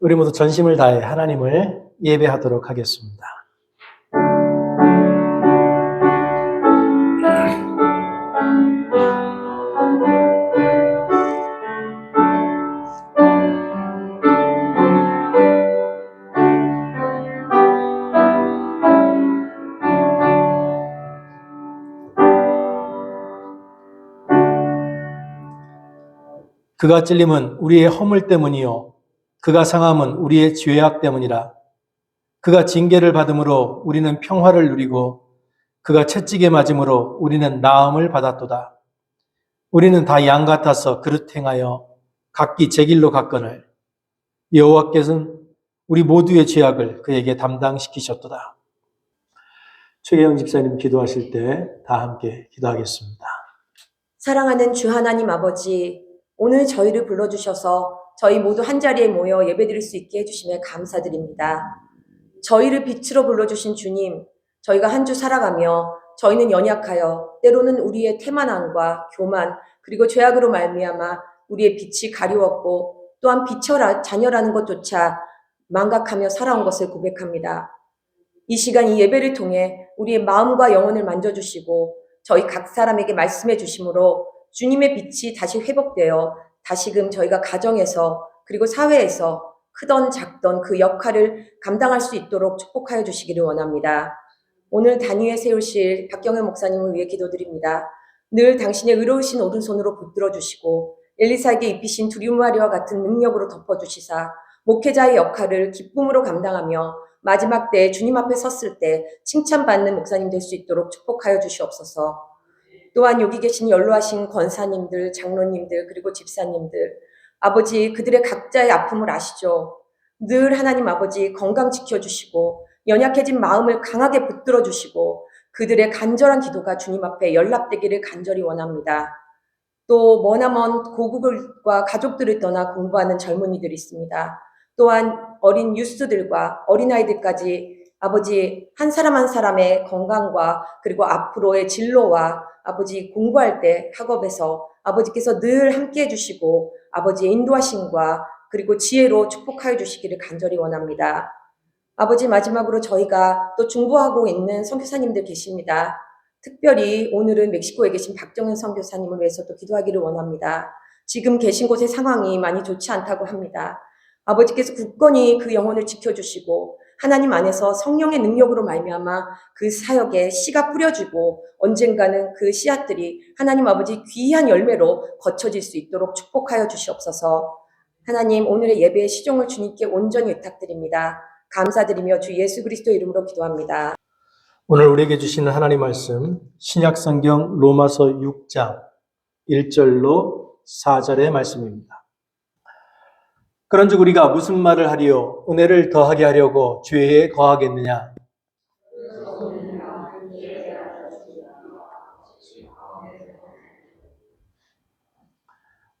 우리 모두 전심을 다해 하나님을 예배하도록 하겠습니다. 그가 찔림은 우리의 허물 때문이요. 그가 상함은 우리의 죄악 때문이라. 그가 징계를 받음으로 우리는 평화를 누리고 그가 채찍에 맞음으로 우리는 나음을 받았도다. 우리는 다 양 같아서 그릇 행하여 각기 제 길로 갔거늘 여호와께서는 우리 모두의 죄악을 그에게 담당시키셨도다. 최계영 집사님 기도하실 때 다 함께 기도하겠습니다. 사랑하는 주 하나님 아버지, 오늘 저희를 불러주셔서 저희 모두 한자리에 모여 예배드릴 수 있게 해주심에 감사드립니다. 저희를 빛으로 불러주신 주님, 저희가 한 주 살아가며 저희는 연약하여 때로는 우리의 태만함과 교만 그리고 죄악으로 말미암아 우리의 빛이 가리웠고 또한 빛처라 자녀라는 것조차 망각하며 살아온 것을 고백합니다. 이 시간 이 예배를 통해 우리의 마음과 영혼을 만져주시고 저희 각 사람에게 말씀해 주심으로 주님의 빛이 다시 회복되어 다시금 저희가 가정에서 그리고 사회에서 크던 작던 그 역할을 감당할 수 있도록 축복하여 주시기를 원합니다. 오늘 단위에 세우실 박경현 목사님을 위해 기도드립니다. 늘 당신의 의로우신 오른손으로 붙들어 주시고 엘리사에게 입히신 두리마리와 같은 능력으로 덮어주시사 목회자의 역할을 기쁨으로 감당하며 마지막 때 주님 앞에 섰을 때 칭찬받는 목사님 될 수 있도록 축복하여 주시옵소서. 또한 여기 계신 연로하신 권사님들, 장로님들, 그리고 집사님들, 아버지 그들의 각자의 아픔을 아시죠? 늘 하나님 아버지 건강 지켜주시고 연약해진 마음을 강하게 붙들어 주시고 그들의 간절한 기도가 주님 앞에 연락되기를 간절히 원합니다. 또 머나먼 고국과 가족들을 떠나 공부하는 젊은이들이 있습니다. 또한 어린 유스들과 어린아이들까지 아버지 한 사람 한 사람의 건강과 그리고 앞으로의 진로와 아버지 공부할 때 학업에서 아버지께서 늘 함께 해주시고 아버지의 인도하심과 그리고 지혜로 축복하여 주시기를 간절히 원합니다. 아버지 마지막으로 저희가 또 중보하고 있는 선교사님들 계십니다. 특별히 오늘은 멕시코에 계신 박정현 선교사님을 위해서도 기도하기를 원합니다. 지금 계신 곳의 상황이 많이 좋지 않다고 합니다. 아버지께서 굳건히 그 영혼을 지켜주시고 하나님 안에서 성령의 능력으로 말미암아 그 사역에 씨가 뿌려지고 언젠가는 그 씨앗들이 하나님 아버지 귀한 열매로 거쳐질 수 있도록 축복하여 주시옵소서. 하나님 오늘의 예배의 시종을 주님께 온전히 부탁드립니다. 감사드리며 주 예수 그리스도 이름으로 기도합니다. 오늘 우리에게 주시는 하나님 말씀 신약 성경 로마서 6장 1절로 4절의 말씀입니다. 그런즉 우리가 무슨 말을 하리요? 은혜를 더하게 하려고 죄에 거하겠느냐?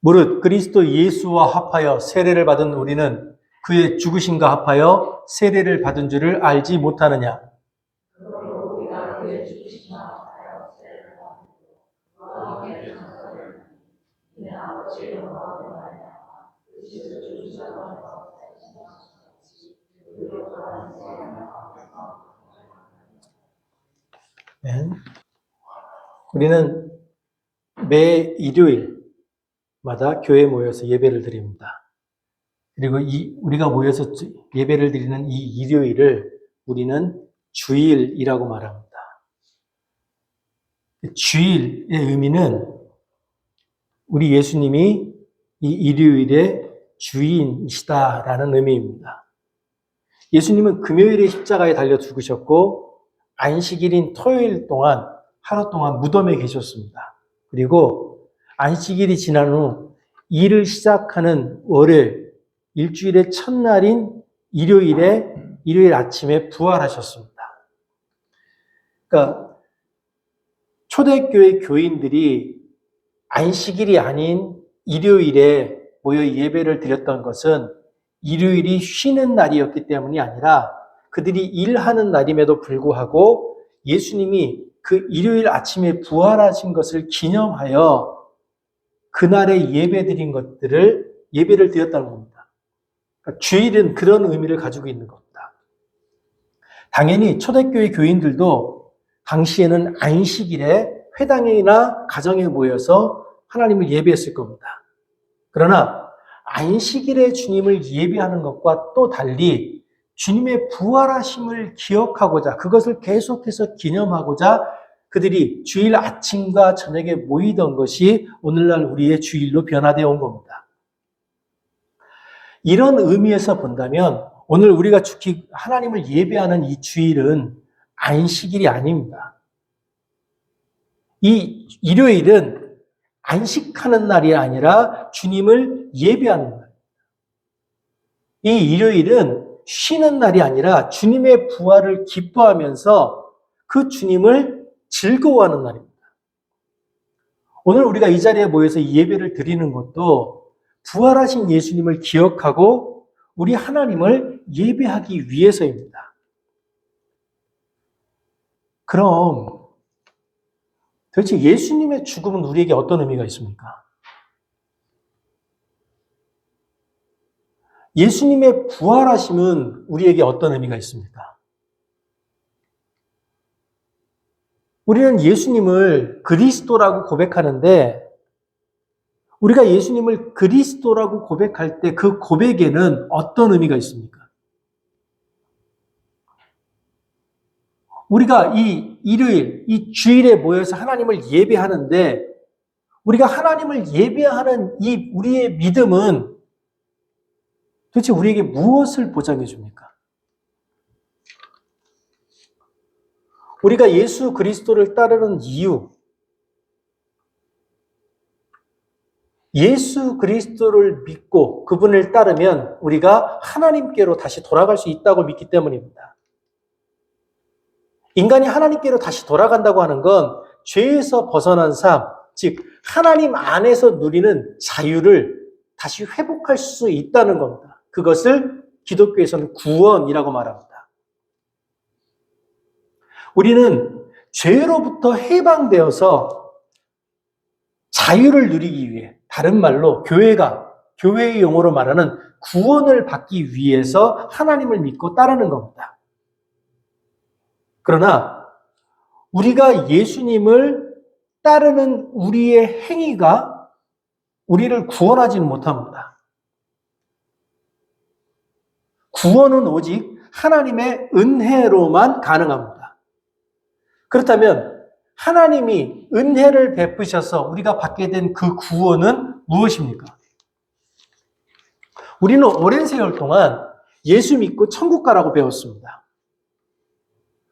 무릇 그리스도 예수와 합하여 세례를 받은 우리는 그의 죽으심과 합하여 세례를 받은 줄을 알지 못하느냐 네. 우리는 매 일요일마다 교회에 모여서 예배를 드립니다. 그리고 이 우리가 모여서 예배를 드리는 이 일요일을 우리는 주일이라고 말합니다. 주일의 의미는 우리 예수님이 이 일요일의 주인이시다라는 의미입니다. 예수님은 금요일에 십자가에 달려 죽으셨고 안식일인 토요일 동안 하루 동안 무덤에 계셨습니다. 그리고 안식일이 지난 후 일을 시작하는 월요일 일주일의 첫날인 일요일에 일요일 아침에 부활하셨습니다. 그러니까 초대교회 교인들이 안식일이 아닌 일요일에 모여 예배를 드렸던 것은 일요일이 쉬는 날이었기 때문이 아니라 그들이 일하는 날임에도 불구하고 예수님이 그 일요일 아침에 부활하신 것을 기념하여 그날에 예배 드린 것들을 예배를 드렸다는 겁니다. 주일은 그런 의미를 가지고 있는 겁니다. 당연히 초대교회 교인들도 당시에는 안식일에 회당이나 가정에 모여서 하나님을 예배했을 겁니다. 그러나 안식일에 주님을 예배하는 것과 또 달리 주님의 부활하심을 기억하고자 그것을 계속해서 기념하고자 그들이 주일 아침과 저녁에 모이던 것이 오늘날 우리의 주일로 변화되어 온 겁니다. 이런 의미에서 본다면 오늘 우리가 축히 하나님을 예배하는 이 주일은 안식일이 아닙니다. 이 일요일은 안식하는 날이 아니라 주님을 예배하는 날. 이 일요일은 쉬는 날이 아니라 주님의 부활을 기뻐하면서 그 주님을 즐거워하는 날입니다. 오늘 우리가 이 자리에 모여서 이 예배를 드리는 것도 부활하신 예수님을 기억하고 우리 하나님을 예배하기 위해서입니다. 그럼 도대체 예수님의 죽음은 우리에게 어떤 의미가 있습니까? 예수님의 부활하심은 우리에게 어떤 의미가 있습니까? 우리는 예수님을 그리스도라고 고백하는데 우리가 예수님을 그리스도라고 고백할 때 그 고백에는 어떤 의미가 있습니까? 우리가 이 일요일, 이 주일에 모여서 하나님을 예배하는데 우리가 하나님을 예배하는 이 우리의 믿음은 도대체 우리에게 무엇을 보장해 줍니까? 우리가 예수 그리스도를 따르는 이유, 예수 그리스도를 믿고 그분을 따르면 우리가 하나님께로 다시 돌아갈 수 있다고 믿기 때문입니다. 인간이 하나님께로 다시 돌아간다고 하는 건 죄에서 벗어난 삶, 즉 하나님 안에서 누리는 자유를 다시 회복할 수 있다는 겁니다. 그것을 기독교에서는 구원이라고 말합니다. 우리는 죄로부터 해방되어서 자유를 누리기 위해 다른 말로 교회가 교회의 용어로 말하는 구원을 받기 위해서 하나님을 믿고 따르는 겁니다. 그러나 우리가 예수님을 따르는 우리의 행위가 우리를 구원하지는 못합니다. 구원은 오직 하나님의 은혜로만 가능합니다. 그렇다면 하나님이 은혜를 베푸셔서 우리가 받게 된 그 구원은 무엇입니까? 우리는 오랜 세월 동안 예수 믿고 천국 가라고 배웠습니다.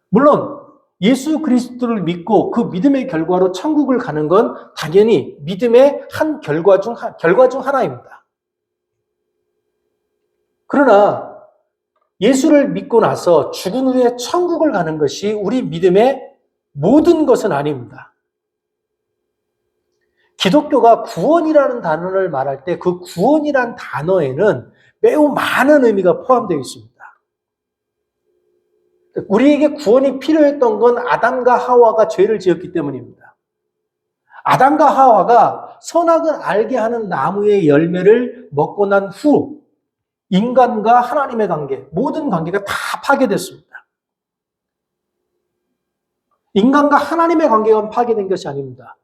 물론 예수 그리스도를 믿고 그 믿음의 결과로 천국을 가는 건 당연히 믿음의 한 결과 중, 결과 중 하나입니다. 그러나 예수를 믿고 나서 죽은 후에 천국을 가는 것이 우리 믿음의 모든 것은 아닙니다. 기독교가 구원이라는 단어를 말할 때 그 구원이란 단어에는 매우 많은 의미가 포함되어 있습니다. 우리에게 구원이 필요했던 건 아담과 하와가 죄를 지었기 때문입니다. 아담과 하와가 선악을 알게 하는 나무의 열매를 먹고 난 후 인간과 하나님의 관계, 모든 관계가 다 파괴됐습니다. 인간과 하나님의 관계가 파괴된 것이 아닙니다.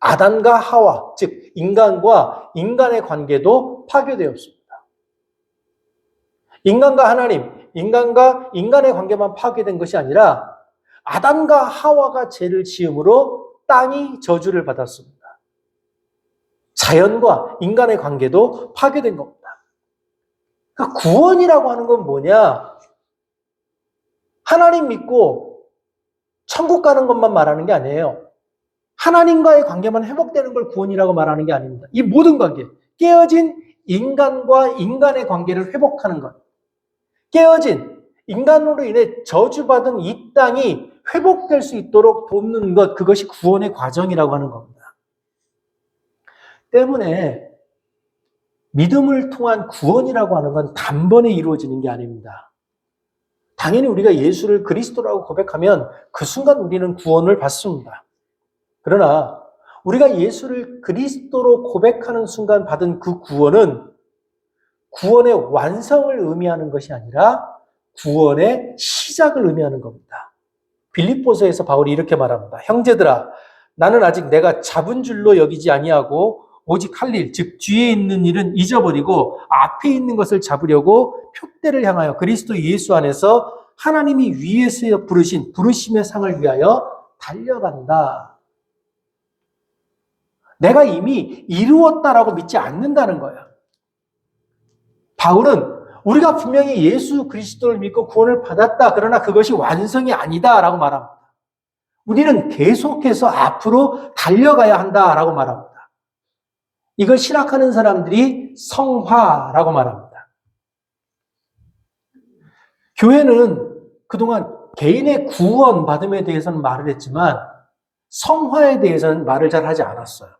아담과 하와, 즉 인간과 인간의 관계도 파괴되었습니다. 인간과 하나님, 인간과 인간의 관계만 파괴된 것이 아니라 아담과 하와가 죄를 지음으로 땅이 저주를 받았습니다. 자연과 인간의 관계도 파괴된 겁니다. 그러니까 구원이라고 하는 건 뭐냐? 하나님 믿고 천국 가는 것만 말하는 게 아니에요. 하나님과의 관계만 회복되는 걸 구원이라고 말하는 게 아닙니다. 이 모든 관계, 깨어진 인간과 인간의 관계를 회복하는 것. 깨어진 인간으로 인해 저주받은 이 땅이 회복될 수 있도록 돕는 것, 그것이 구원의 과정이라고 하는 겁니다. 때문에 믿음을 통한 구원이라고 하는 건 단번에 이루어지는 게 아닙니다. 당연히 우리가 예수를 그리스도라고 고백하면 그 순간 우리는 구원을 받습니다. 그러나 우리가 예수를 그리스도로 고백하는 순간 받은 그 구원은 구원의 완성을 의미하는 것이 아니라 구원의 시작을 의미하는 겁니다. 빌립보서에서 바울이 이렇게 말합니다. 형제들아, 나는 아직 내가 잡은 줄로 여기지 아니하고 오직 할 일, 즉 뒤에 있는 일은 잊어버리고 앞에 있는 것을 잡으려고 표대를 향하여 그리스도 예수 안에서 하나님이 위에서 부르신 부르심의 상을 위하여 달려간다. 내가 이미 이루었다라고 믿지 않는다는 거예요. 바울은 우리가 분명히 예수 그리스도를 믿고 구원을 받았다. 그러나 그것이 완성이 아니다라고 말합니다. 우리는 계속해서 앞으로 달려가야 한다라고 말합니다. 이걸 신학하는 사람들이 성화라고 말합니다. 교회는 그동안 개인의 구원 받음에 대해서는 말을 했지만 성화에 대해서는 말을 잘 하지 않았어요.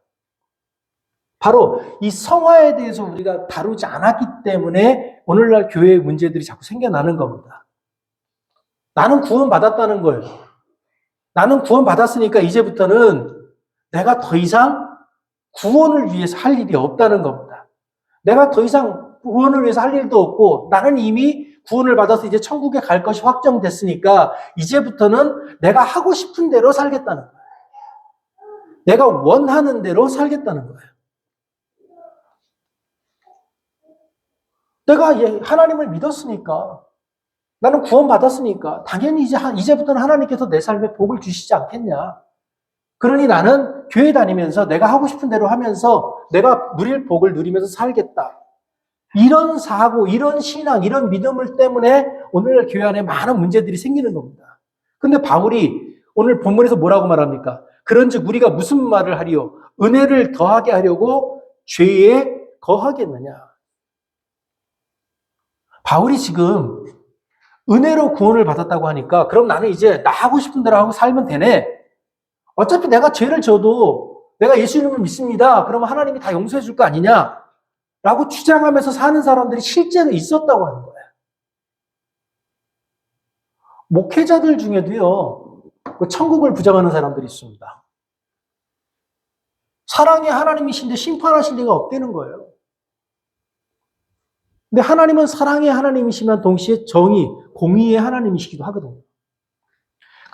바로 이 성화에 대해서 우리가 다루지 않았기 때문에 오늘날 교회의 문제들이 자꾸 생겨나는 겁니다. 나는 구원 받았다는 거예요. 나는 구원 받았으니까 이제부터는 내가 더 이상 구원을 위해서 할 일이 없다는 겁니다. 내가 더 이상 구원을 위해서 할 일도 없고 나는 이미 구원을 받아서 이제 천국에 갈 것이 확정됐으니까 이제부터는 내가 하고 싶은 대로 살겠다는 거예요. 내가 원하는 대로 살겠다는 거예요. 내가 예, 하나님을 믿었으니까 나는 구원받았으니까 당연히 이제 한- 이제부터는 하나님께서 내 삶에 복을 주시지 않겠냐. 그러니 나는 교회 다니면서 내가 하고 싶은 대로 하면서 내가 누릴 복을 누리면서 살겠다. 이런 사고, 이런 신앙, 이런 믿음을 때문에 오늘날 교회 안에 많은 문제들이 생기는 겁니다. 근데 바울이 오늘 본문에서 뭐라고 말합니까? 그런즉 우리가 무슨 말을 하리요? 은혜를 더하게 하려고 죄에 거하겠느냐? 바울이 지금 은혜로 구원을 받았다고 하니까 그럼 나는 이제 나 하고 싶은 대로 하고 살면 되네. 어차피 내가 죄를 져도 내가 예수님을 믿습니다. 그러면 하나님이 다 용서해 줄 거 아니냐? 라고 주장하면서 사는 사람들이 실제로 있었다고 하는 거예요. 목회자들 중에도요, 그 천국을 부정하는 사람들이 있습니다. 사랑의 하나님이신데 심판하실 리가 없다는 거예요. 근데 하나님은 사랑의 하나님이시면 동시에 정의, 공의의 하나님이시기도 하거든요.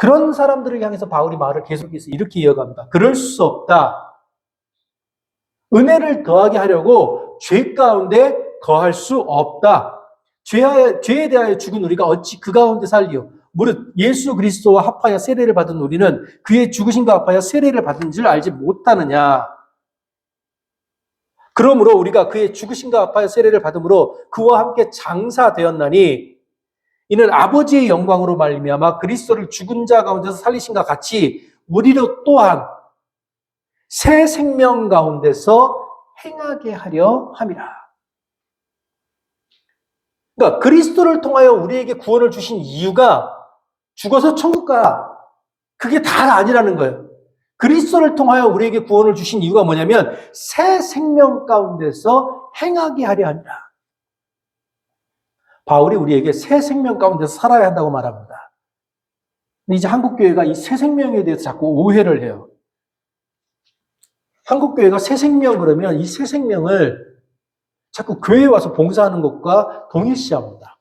그런 사람들을 향해서 바울이 말을 계속해서 이렇게 이어갑니다. 그럴 수 없다. 은혜를 더하게 하려고 죄 가운데 거할 수 없다. 죄에, 죄에 대하여 죽은 우리가 어찌 그 가운데 살리요? 무릇 예수 그리스도와 합하여 세례를 받은 우리는 그의 죽으심과 합하여 세례를 받은 줄 알지 못하느냐? 그러므로 우리가 그의 죽으심과 합하여 세례를 받음으로 그와 함께 장사되었나니 이는 아버지의 영광으로 말미암아 그리스도를 죽은 자 가운데서 살리신과 같이 우리로 또한 새 생명 가운데서 행하게 하려 함이라. 그러니까 그리스도를 통하여 우리에게 구원을 주신 이유가 죽어서 천국 가. 그게 다가 아니라는 거예요. 그리스도를 통하여 우리에게 구원을 주신 이유가 뭐냐면 새 생명 가운데서 행하게 하려 합니다. 바울이 우리에게 새 생명 가운데서 살아야 한다고 말합니다. 이제 한국교회가 이 새 생명에 대해서 자꾸 오해를 해요. 한국교회가 새 생명 그러면 이 새 생명을 자꾸 교회에 와서 봉사하는 것과 동일시합니다.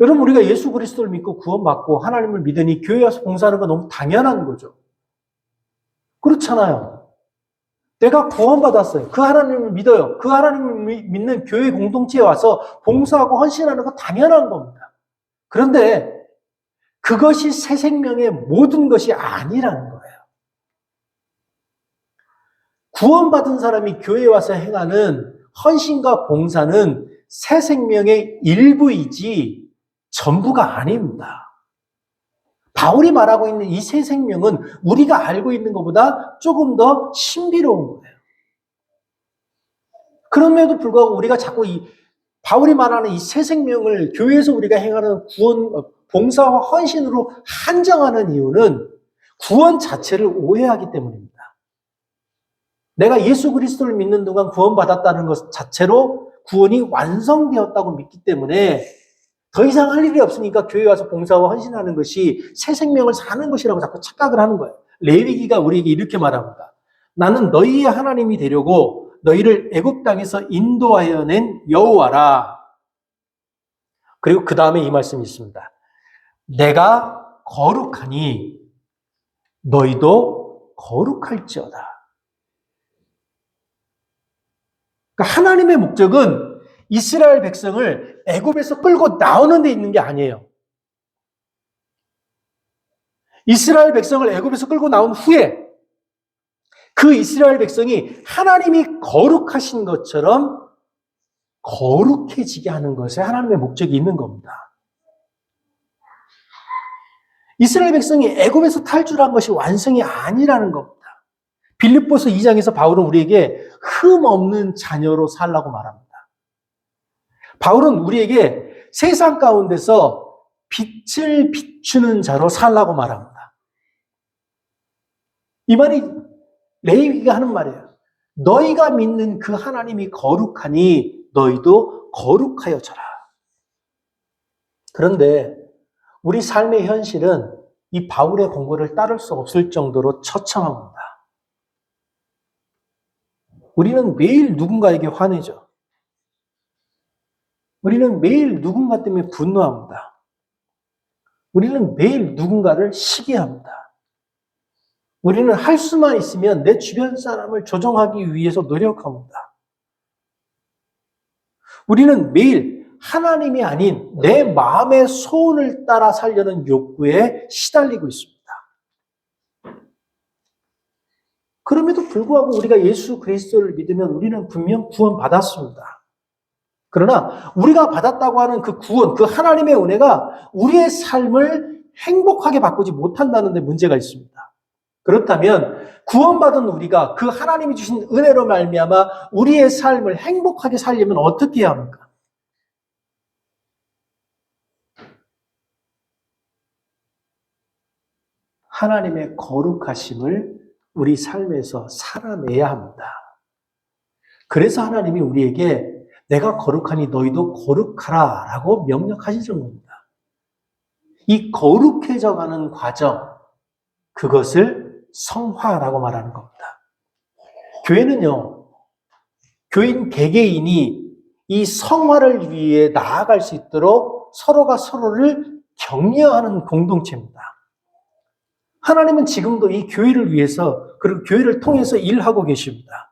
여러분, 우리가 예수 그리스도를 믿고 구원받고 하나님을 믿으니 교회에 와서 봉사하는 건 너무 당연한 거죠. 그렇잖아요. 내가 구원받았어요. 그 하나님을 믿어요. 그 하나님을 미- 믿는 교회 공동체에 와서 봉사하고 헌신하는 건 당연한 겁니다. 그런데 그것이 새 생명의 모든 것이 아니라는 거예요. 구원받은 사람이 교회에 와서 행하는 헌신과 봉사는 새 생명의 일부이지 전부가 아닙니다. 바울이 말하고 있는 이새 생명은 우리가 알고 있는 것보다 조금 더 신비로운 거예요. 그럼에도 불구하고 우리가 자꾸 이 바울이 말하는 이 새 생명을 교회에서 우리가 행하는 구원, 어, 봉사와 헌신으로 한정하는 이유는 구원 자체를 오해하기 때문입니다. 내가 예수 그리스도를 믿는 동안 구원받았다는 것 자체로 구원이 완성되었다고 믿기 때문에 더 이상 할 일이 없으니까 교회 와서 봉사와 헌신하는 것이 새 생명을 사는 것이라고 자꾸 착각을 하는 거예요. 레위기가 우리에게 이렇게 말합니다. 나는 너희의 하나님이 되려고 너희를 애굽 땅에서 인도하여 낸 여호와라. 그리고 그 다음에 이 말씀이 있습니다. 내가 거룩하니 너희도 거룩할지어다. 그러니까 하나님의 목적은 이스라엘 백성을 애굽에서 끌고 나오는 데 있는 게 아니에요. 이스라엘 백성을 애굽에서 끌고 나온 후에 그 이스라엘 백성이 하나님이 거룩하신 것처럼 거룩해지게 하는 것에 하나님의 목적이 있는 겁니다. 이스라엘 백성이 애굽에서 탈출한 것이 완성이 아니라는 겁니다. 빌립보서 2장에서 바울은 우리에게 흠 없는 자녀로 살라고 말합니다. 바울은 우리에게 세상 가운데서 빛을 비추는 자로 살라고 말합니다. 이 말이 레위기가 하는 말이에요. 너희가 믿는 그 하나님이 거룩하니 너희도 거룩하여 져라. 그런데 우리 삶의 현실은 이 바울의 공고를 따를 수 없을 정도로 처참합니다. 우리는 매일 누군가에게 화내죠. 우리는 매일 누군가 때문에 분노합니다. 우리는 매일 누군가를 시기합니다. 우리는 할 수만 있으면 내 주변 사람을 조정하기 위해서 노력합니다. 우리는 매일 하나님이 아닌 내 마음의 소원을 따라 살려는 욕구에 시달리고 있습니다. 그럼에도 불구하고 우리가 예수 그리스도를 믿으면 우리는 분명 구원받았습니다. 그러나 우리가 받았다고 하는 그 구원, 그 하나님의 은혜가 우리의 삶을 행복하게 바꾸지 못한다는 데 문제가 있습니다. 그렇다면 구원받은 우리가 그 하나님이 주신 은혜로 말미암아 우리의 삶을 행복하게 살려면 어떻게 해야 합니까? 하나님의 거룩하심을 우리 삶에서 살아내야 합니다. 그래서 하나님이 우리에게 내가 거룩하니 너희도 거룩하라 라고 명령하시는 겁니다. 이 거룩해져 가는 과정, 그것을 성화라고 말하는 겁니다. 교회는요, 교인 개개인이 이 성화를 위해 나아갈 수 있도록 서로가 서로를 격려하는 공동체입니다. 하나님은 지금도 이 교회를 위해서 그리고 교회를 통해서 일하고 계십니다.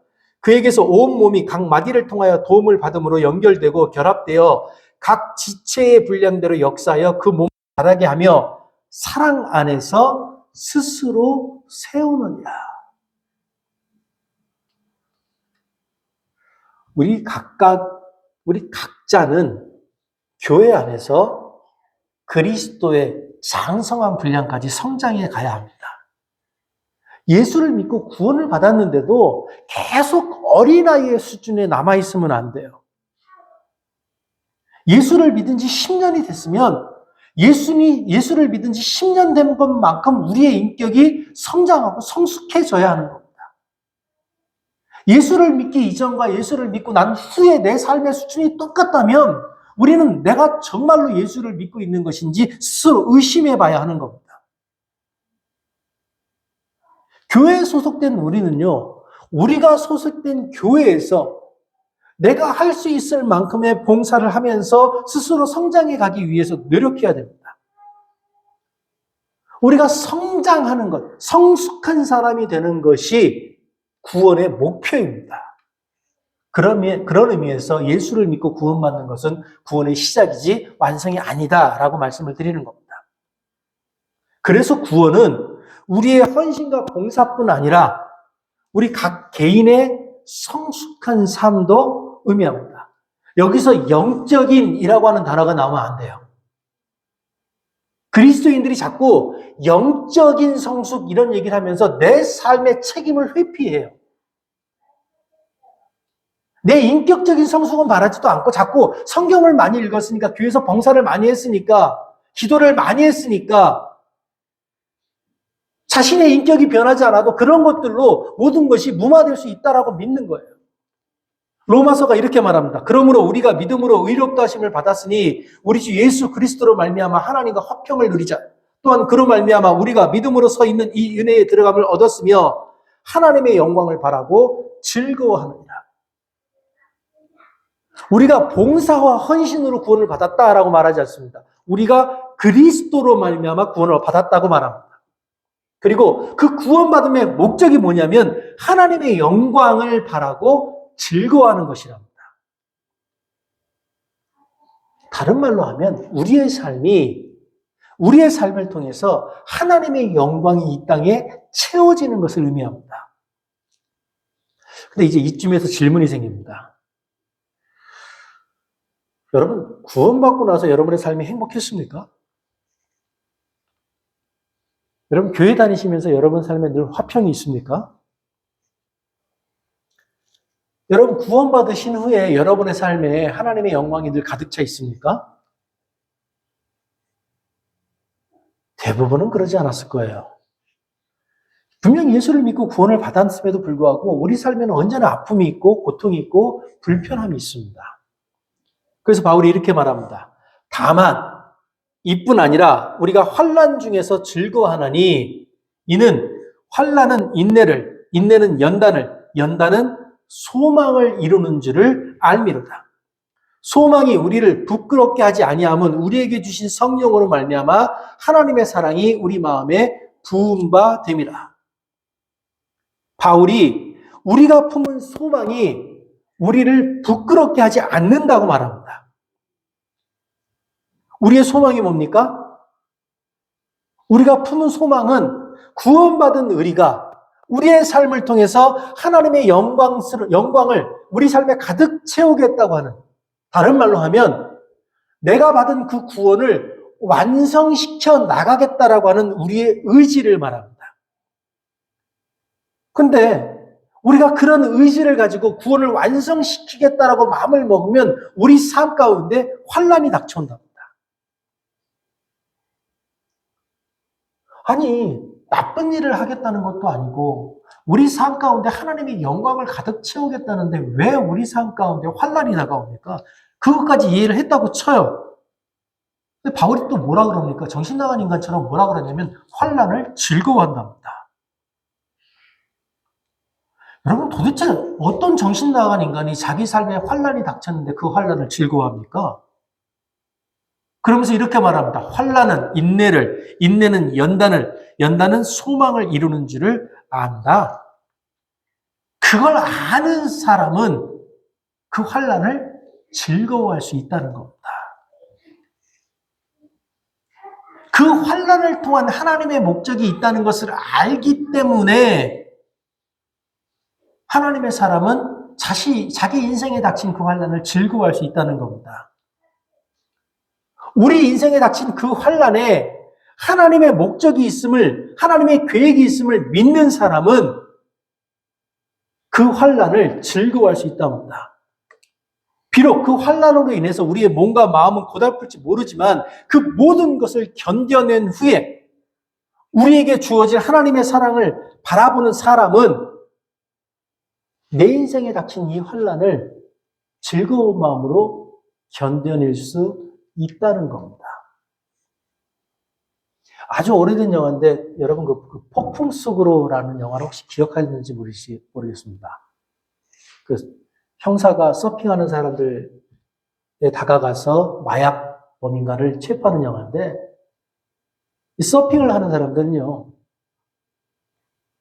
그에게서 온 몸이 각 마디를 통하여 도움을 받음으로 연결되고 결합되어 각 지체의 분량대로 역사하여 그 몸을 자라게 하며 사랑 안에서 스스로 세우느니라. 우리 각각, 우리 각자는 교회 안에서 그리스도의 장성한 분량까지 성장해 가야 합니다. 예수를 믿고 구원을 받았는데도 계속 어린아이의 수준에 남아있으면 안 돼요. 예수를 믿은 지 10년이 됐으면 예수니, 예수를 믿은 지 10년 된 것만큼 우리의 인격이 성장하고 성숙해져야 하는 겁니다. 예수를 믿기 이전과 예수를 믿고 난 후에 내 삶의 수준이 똑같다면 우리는 내가 정말로 예수를 믿고 있는 것인지 스스로 의심해 봐야 하는 겁니다. 교회에 소속된 우리는요, 우리가 소속된 교회에서 내가 할 수 있을 만큼의 봉사를 하면서 스스로 성장해 가기 위해서 노력해야 됩니다. 우리가 성장하는 것, 성숙한 사람이 되는 것이 구원의 목표입니다. 그런, 의미, 그런 의미에서 예수를 믿고 구원받는 것은 구원의 시작이지 완성이 아니다라고 말씀을 드리는 겁니다. 그래서 구원은 우리의 헌신과 봉사뿐 아니라 우리 각 개인의 성숙한 삶도 의미합니다. 여기서 영적인이라고 하는 단어가 나오면 안 돼요. 그리스도인들이 자꾸 영적인 성숙 이런 얘기를 하면서 내 삶의 책임을 회피해요. 내 인격적인 성숙은 바라지도 않고 자꾸 성경을 많이 읽었으니까 교회에서 봉사를 많이 했으니까 기도를 많이 했으니까 자신의 인격이 변하지 않아도 그런 것들로 모든 것이 무마될 수 있다라고 믿는 거예요. 로마서가 이렇게 말합니다. 그러므로 우리가 믿음으로 의롭다 하심을 받았으니 우리 주 예수 그리스도로 말미암아 하나님과 화평을 누리자. 또한 그로 말미암아 우리가 믿음으로 서 있는 이 은혜에 들어감을 얻었으며 하나님의 영광을 바라고 즐거워하느니라. 우리가 봉사와 헌신으로 구원을 받았다라고 말하지 않습니다. 우리가 그리스도로 말미암아 구원을 받았다고 말합니다. 그리고 그 구원받음의 목적이 뭐냐면 하나님의 영광을 바라고 즐거워하는 것이랍니다. 다른 말로 하면 우리의 삶이 우리의 삶을 통해서 하나님의 영광이 이 땅에 채워지는 것을 의미합니다. 근데 이제 이쯤에서 질문이 생깁니다. 여러분, 구원받고 나서 여러분의 삶이 행복했습니까? 여러분, 교회 다니시면서 여러분 삶에 늘 화평이 있습니까? 여러분, 구원받으신 후에 여러분의 삶에 하나님의 영광이 늘 가득 차 있습니까? 대부분은 그러지 않았을 거예요. 분명 예수를 믿고 구원을 받았음에도 불구하고 우리 삶에는 언제나 아픔이 있고 고통이 있고 불편함이 있습니다. 그래서 바울이 이렇게 말합니다. 다만 이뿐 아니라 우리가 환란 중에서 즐거워하나니 이는 환란은 인내를 인내는 연단을 연단은 소망을 이루는 줄을 알미로다. 소망이 우리를 부끄럽게 하지 아니함은 우리에게 주신 성령으로 말미암아 하나님의 사랑이 우리 마음에 부은 바 됨이라. 바울이 우리가 품은 소망이 우리를 부끄럽게 하지 않는다고 말합니다. 우리의 소망이 뭡니까? 우리가 품은 소망은 구원받은 의리가 우리의 삶을 통해서 하나님의 영광스러, 영광을 우리 삶에 가득 채우겠다고 하는 다른 말로 하면 내가 받은 그 구원을 완성시켜 나가겠다라고 하는 우리의 의지를 말합니다. 근데 우리가 그런 의지를 가지고 구원을 완성시키겠다라고 마음을 먹으면 우리 삶 가운데 환란이 닥쳐온답니다. 아니 나쁜 일을 하겠다는 것도 아니고 우리 삶 가운데 하나님의 영광을 가득 채우겠다는데 왜 우리 삶 가운데 환란이 다가옵니까? 그것까지 이해를 했다고 쳐요. 근데 바울이 또 뭐라 그럽니까? 정신 나간 인간처럼 뭐라 그러냐면 환란을 즐거워한답니다. 여러분 도대체 어떤 정신 나간 인간이 자기 삶에 환란이 닥쳤는데 그 환란을 즐거워합니까? 그러면서 이렇게 말합니다. 환란은 인내를, 인내는 연단을, 연단은 소망을 이루는 줄을 안다. 그걸 아는 사람은 그 환란을 즐거워할 수 있다는 겁니다. 그 환란을 통한 하나님의 목적이 있다는 것을 알기 때문에 하나님의 사람은 자시, 자기 인생에 닥친 그 환란을 즐거워할 수 있다는 겁니다. 우리 인생에 닥친 그 환란에 하나님의 목적이 있음을, 하나님의 계획이 있음을 믿는 사람은 그 환란을 즐거워할 수 있답니다. 비록 그 환란으로 인해서 우리의 몸과 마음은 고달플지 모르지만 그 모든 것을 견뎌낸 후에 우리에게 주어진 하나님의 사랑을 바라보는 사람은 내 인생에 닥친 이 환란을 즐거운 마음으로 견뎌낼 수 있다는 겁니다. 아주 오래된 영화인데 여러분 그, 그 폭풍 속으로라는 영화를 혹시 기억하는지 모르시, 모르겠습니다. 그 형사가 서핑하는 사람들에 다가가서 마약 범인가를 체포하는 영화인데 이 서핑을 하는 사람들은요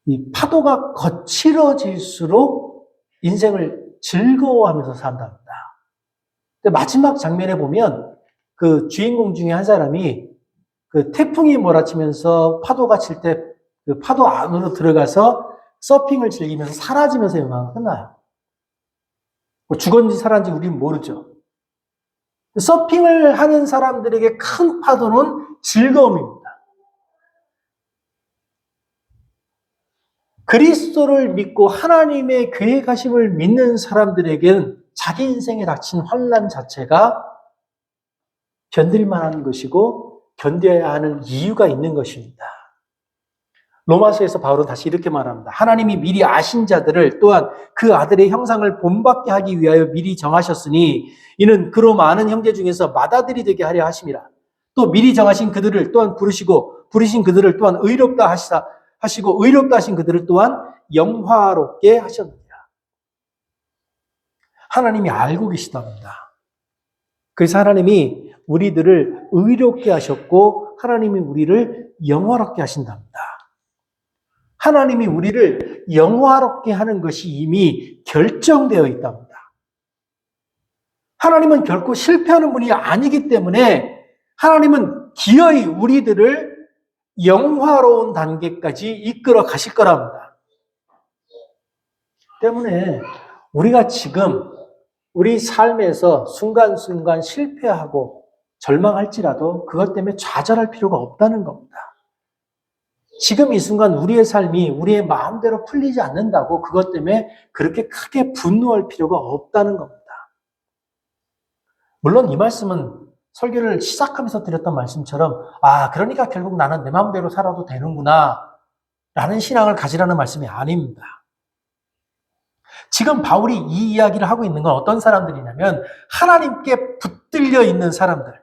이 파도가 거칠어질수록 인생을 즐거워하면서 산답니다. 근데 마지막 장면에 보면 그 주인공 중에 한 사람이 그 태풍이 몰아치면서 파도가 칠 때 그 파도 안으로 들어가서 서핑을 즐기면서 사라지면서 영화가 끝나요. 뭐 죽었는지 살았는지 우리는 모르죠. 서핑을 하는 사람들에게 큰 파도는 즐거움입니다. 그리스도를 믿고 하나님의 계획하심을 믿는 사람들에게는 자기 인생에 닥친 환란 자체가 견딜 만한 것이고 견뎌야 하는 이유가 있는 것입니다. 로마서에서 바울은 다시 이렇게 말합니다. 하나님이 미리 아신 자들을 또한 그 아들의 형상을 본받게 하기 위하여 미리 정하셨으니 이는 그로 많은 형제 중에서 맏아들이 되게 하려 하심이라. 또 미리 정하신 그들을 또한 부르시고 부르신 그들을 또한 의롭다 하시사 하시고 의롭다 하신 그들을 또한 영화롭게 하셨느니라. 하나님이 알고 계시답니다. 그래서 하나님이 우리들을 의롭게 하셨고 하나님이 우리를 영화롭게 하신답니다. 하나님이 우리를 영화롭게 하는 것이 이미 결정되어 있답니다. 하나님은 결코 실패하는 분이 아니기 때문에 하나님은 기어이 우리들을 영화로운 단계까지 이끌어 가실 거랍니다. 때문에 우리가 지금 우리 삶에서 순간순간 실패하고 절망할지라도 그것 때문에 좌절할 필요가 없다는 겁니다. 지금 이 순간 우리의 삶이 우리의 마음대로 풀리지 않는다고 그것 때문에 그렇게 크게 분노할 필요가 없다는 겁니다. 물론 이 말씀은 설교를 시작하면서 드렸던 말씀처럼 아 그러니까 결국 나는 내 마음대로 살아도 되는구나 라는 신앙을 가지라는 말씀이 아닙니다. 지금 바울이 이 이야기를 하고 있는 건 어떤 사람들이냐면 하나님께 붙들려 있는 사람들.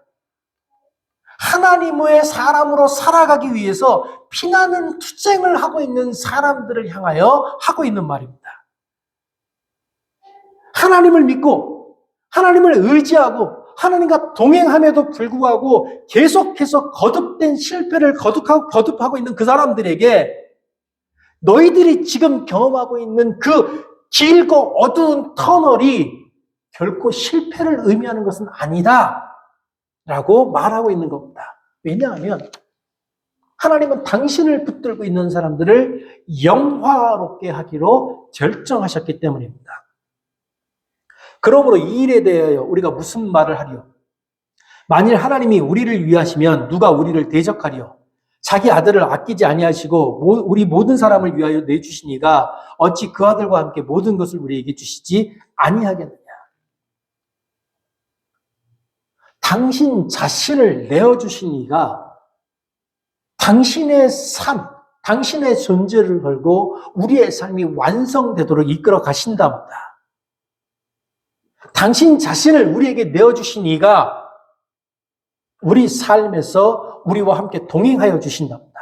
하나님의 사람으로 살아가기 위해서 피나는 투쟁을 하고 있는 사람들을 향하여 하고 있는 말입니다. 하나님을 믿고 하나님을 의지하고 하나님과 동행함에도 불구하고 계속해서 거듭된 실패를 거듭하고, 거듭하고 있는 그 사람들에게 너희들이 지금 경험하고 있는 그 길고 어두운 터널이 결코 실패를 의미하는 것은 아니다. 라고 말하고 있는 겁니다. 왜냐하면 하나님은 당신을 붙들고 있는 사람들을 영화롭게 하기로 결정하셨기 때문입니다. 그러므로 이 일에 대하여 우리가 무슨 말을 하리요? 만일 하나님이 우리를 위하시면 누가 우리를 대적하리요? 자기 아들을 아끼지 아니하시고 모- 우리 모든 사람을 위하여 내주시니가 어찌 그 아들과 함께 모든 것을 우리에게 주시지 아니하겠느냐? 당신 자신을 내어주신 이가 당신의 삶, 당신의 존재를 걸고 우리의 삶이 완성되도록 이끌어 가신답니다. 당신 자신을 우리에게 내어주신 이가 우리 삶에서 우리와 함께 동행하여 주신답니다.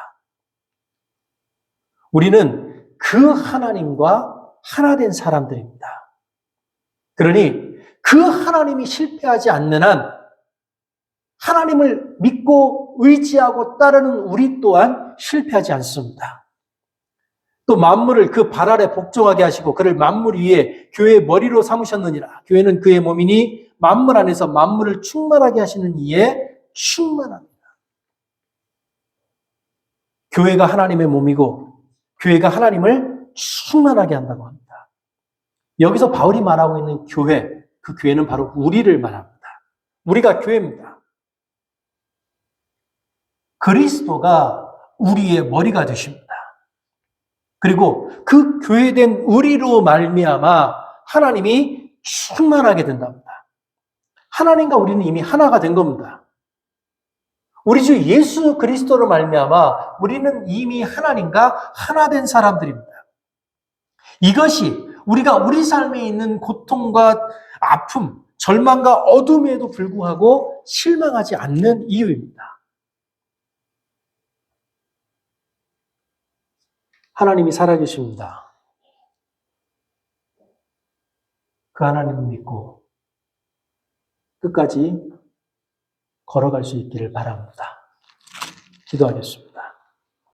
우리는 그 하나님과 하나 된 사람들입니다. 그러니 그 하나님이 실패하지 않는 한 하나님을 믿고 의지하고 따르는 우리 또한 실패하지 않습니다. 또 만물을 그 발 아래 복종하게 하시고 그를 만물 위에 교회의 머리로 삼으셨느니라. 교회는 그의 몸이니 만물 안에서 만물을 충만하게 하시는 이에 충만합니다. 교회가 하나님의 몸이고 교회가 하나님을 충만하게 한다고 합니다. 여기서 바울이 말하고 있는 교회, 그 교회는 바로 우리를 말합니다. 우리가 교회입니다. 그리스도가 우리의 머리가 되십니다. 그리고 그 교회된 우리로 말미암아 하나님이 충만하게 된답니다. 하나님과 우리는 이미 하나가 된 겁니다. 우리 주 예수 그리스도로 말미암아 우리는 이미 하나님과 하나 된 사람들입니다. 이것이 우리가 우리 삶에 있는 고통과 아픔, 절망과 어둠에도 불구하고 실망하지 않는 이유입니다. 하나님이 살아계십니다. 그 하나님을 믿고 끝까지 걸어갈 수 있기를 바랍니다. 기도하겠습니다.